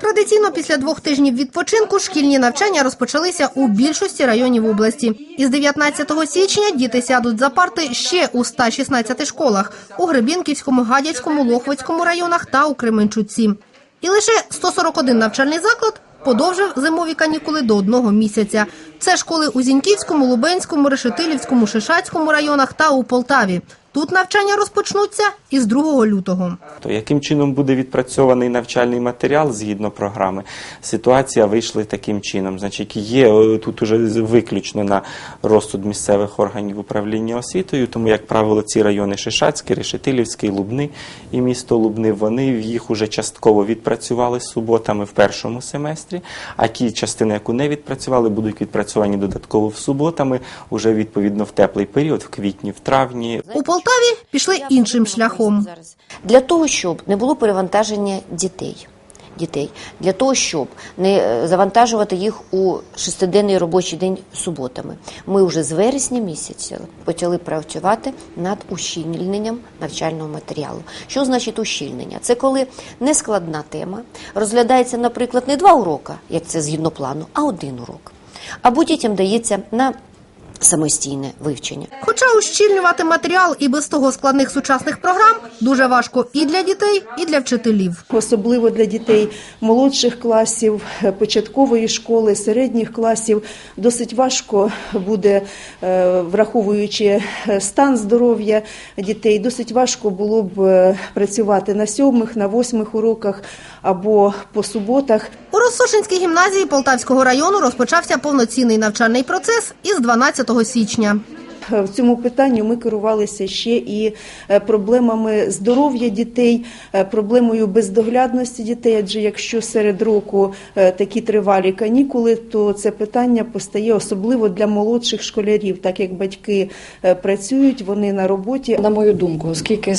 Традиційно після двох тижнів відпочинку шкільні навчання розпочалися у більшості районів області. Із 19 січня діти сядуть за парти ще у 116 школах у Гребінківському, Гадяцькому, Лохвицькому районах та у Кременчуці. І лише 141 навчальний заклад подовжив зимові канікули до одного місяця. Це школи у Зіньківському, Лубенському, Решетилівському, Шишацькому районах та у Полтаві. Тут навчання розпочнуться із 2 лютого. То яким чином буде відпрацьований навчальний матеріал згідно програми? Ситуація вийшла таким чином. Значить, є е, тут уже виключно на розсуд місцевих органів управління освітою, тому, як правило, ці райони Шишацький, Решетилівський, Лубни і місто Лубни, вони їх уже частково відпрацювали з суботами в першому семестрі, а ті частини, яку не відпрацювали, будуть відпрацьовані додатково в суботами, уже відповідно в теплий період, в квітні, в травні. У Полтаві пішли іншим шляхом. Для того, щоб не було перевантаження дітей. Дітей для того, щоб не е, завантажувати їх у шестиденний робочий день суботами, ми вже з вересня місяця почали працювати над ущільненням навчального матеріалу. Що значить ущільнення? Це коли нескладна тема розглядається, наприклад, не два уроки, як це згідно плану, а один урок. Або дітям дається на самостійне вивчення. Хоча ущільнювати матеріал і без того складних сучасних програм дуже важко і для дітей, і для вчителів. особливо для дітей молодших класів, е, початкової школи, середніх класів. Досить важко буде, е, враховуючи е, стан здоров'я дітей, досить важко було б працювати на сьомих, на восьмих уроках або по суботах. У Розсошинській гімназії Полтавського району розпочався повноцінний навчальний процес із 12 січня. В цьому питанні ми керувалися ще і е, проблемами здоров'я дітей, е, проблемою бездоглядності дітей. Адже якщо серед року е, такі тривалі канікули, то це питання постає особливо для молодших школярів, так як батьки працюють, вони на роботі. На мою думку, оскільки